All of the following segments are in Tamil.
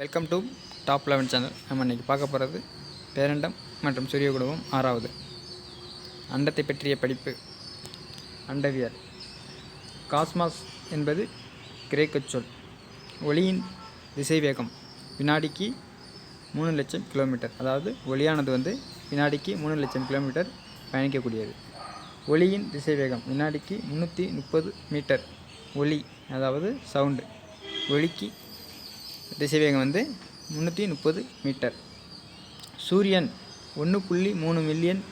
Welcome to top eleven channel நம்ம இன்றைக்கி பார்க்க போகிறது பேரண்டம் மற்றும் சூரிய குடும்பம் ஆறாவது. அண்டத்தை பற்றிய படிப்பு. அண்டவியல். காஸ்மாஸ் என்பது கிரேக்க சொல். ஒளியின் திசைவேகம் வினாடிக்கு மூணு லட்சம் கிலோமீட்டர். அதாவது ஒளியானது வந்து வினாடிக்கு மூணு லட்சம் கிலோமீட்டர் பயணிக்கக்கூடியது. ஒளியின் திசைவேகம் வினாடிக்கு முந்நூற்றி முப்பது மீட்டர். ஒளி அதாவது சவுண்டு. ஒளிக்கு திசைவேகம் வந்து முந்நூற்றி முப்பது மீட்டர். சூரியன் ஒன்று புள்ளி மூணு மில்லியன்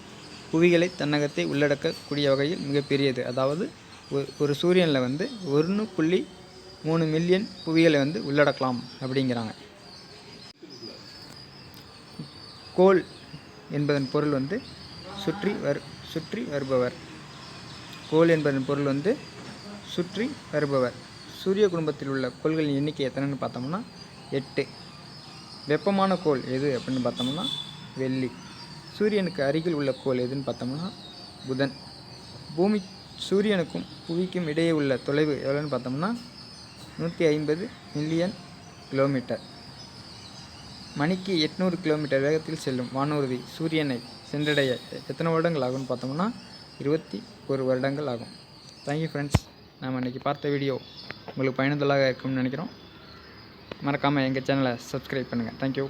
புவிகளை தன்னகத்தை உள்ளடக்கக்கூடிய வகையில் மிகப்பெரியது. அதாவது ஒரு சூரியனில் வந்து ஒன்று புள்ளி மூணு மில்லியன் புவிகளை வந்து உள்ளடக்கலாம் அப்படிங்கிறாங்க. கோல் என்பதன் பொருள் வந்து சுற்றி வர் சுற்றி வருபவர். கோல் என்பதன் பொருள் வந்து சுற்றி வருபவர். சூரிய குடும்பத்தில் உள்ள கோள்களின் எண்ணிக்கை எத்தனைன்னு பார்த்தோம்னா எட்டு. வெப்பமான கோள் எது அப்படின்னு பார்த்தோம்னா வெள்ளி. சூரியனுக்கு அருகில் உள்ள கோள் எதுன்னு பார்த்தோம்னா புதன். பூமி சூரியனுக்கும் புவிக்கும் இடையே உள்ள தொலைவு எவ்வளோன்னு பார்த்தோம்னா நூற்றி ஐம்பது மில்லியன் கிலோமீட்டர். மணிக்கு எட்நூறு கிலோமீட்டர் வேகத்தில் செல்லும் வானூர்தி சூரியனை சென்றடைய எத்தனை வருடங்கள் ஆகும்னு பார்த்தோம்னா இருபத்தி ஒரு வருடங்கள் ஆகும். தேங்க்யூ ஃப்ரெண்ட்ஸ் நம்ம இன்றைக்கி பார்த்த வீடியோ உங்களுக்கு பயனுள்ளதாக இருக்கும்னு நினைக்கிறோம். மறக்காமல் எங்கள் சேனலை சப்ஸ்கிரைப் பண்ணுங்கள் தேங்க்யூ